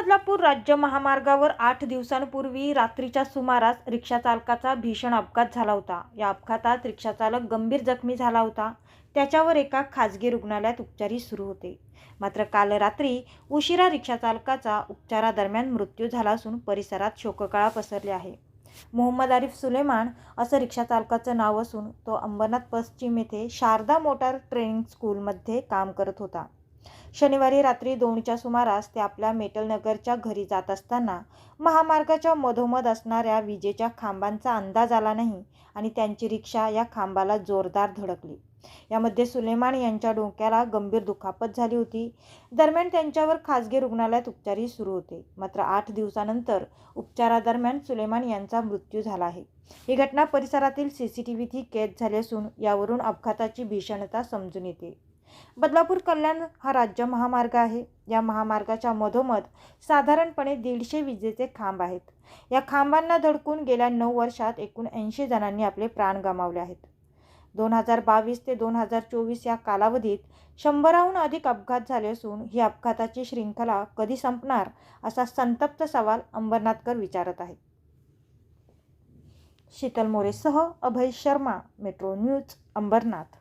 बदलापूर राज्य महामार्गावर आठ दिवसांपूर्वी रात्रीच्या सुमारास रिक्षाचालकाचा भीषण अपघात झाला होता. या अपघातात रिक्षाचालक गंभीर जखमी झाला होता. त्याच्यावर एका खाजगी रुग्णालयात उपचारी सुरू होते. मात्र काल रात्री उशिरा रिक्षाचालकाचा उपचारादरम्यान मृत्यू झाला असून परिसरात शोककळा पसरली आहे. मोहम्मद आरिफ सुलेमान असं रिक्षाचालकाचं नाव असून तो अंबरनाथ पश्चिम येथे शारदा मोटार ट्रेनिंग स्कूलमध्ये काम करत होता. शनिवारी रात्री दोनच्या सुमारास ते आपल्या मेटलनगरच्या घरी जात असताना महामार्गाच्या मधोमध असणाऱ्या विजेच्या खांबांचा अंदाज आला नाही आणि त्यांची रिक्षा या खांबाला जोरदार धडकली. यामध्ये सुलेमान यांच्या डोक्याला गंभीर दुखापत झाली होती. दरम्यान त्यांच्यावर खासगी रुग्णालयात उपचारही सुरू होते. मात्र आठ दिवसानंतर उपचारादरम्यान सुलेमान यांचा मृत्यू झाला आहे. ही घटना परिसरातील सी सी टी व्हीतही कैद झाली असून यावरून अपघाताची भीषणता समजून येते. बदलापूर कल्याण हा राज्य महामार्ग आहे. या महामार्गाच्या मधोमध साधारणपणे दीडशे विजेचे खांब आहेत. या खांबांना धडकून गेल्या नऊ वर्षात एकूण ऐंशी जणांनी आपले प्राण गमावले आहेत. दोन हजार बावीस ते दोन हजार चोवीस या कालावधीत शंभराहून अधिक अपघात झाले असून ही अपघाताची शृंखला कधी संपणार असा संतप्त सवाल अंबरनाथकर विचारत आहेत. शीतल मोरेसह अभय शर्मा मेट्रो न्यूज अंबरनाथ.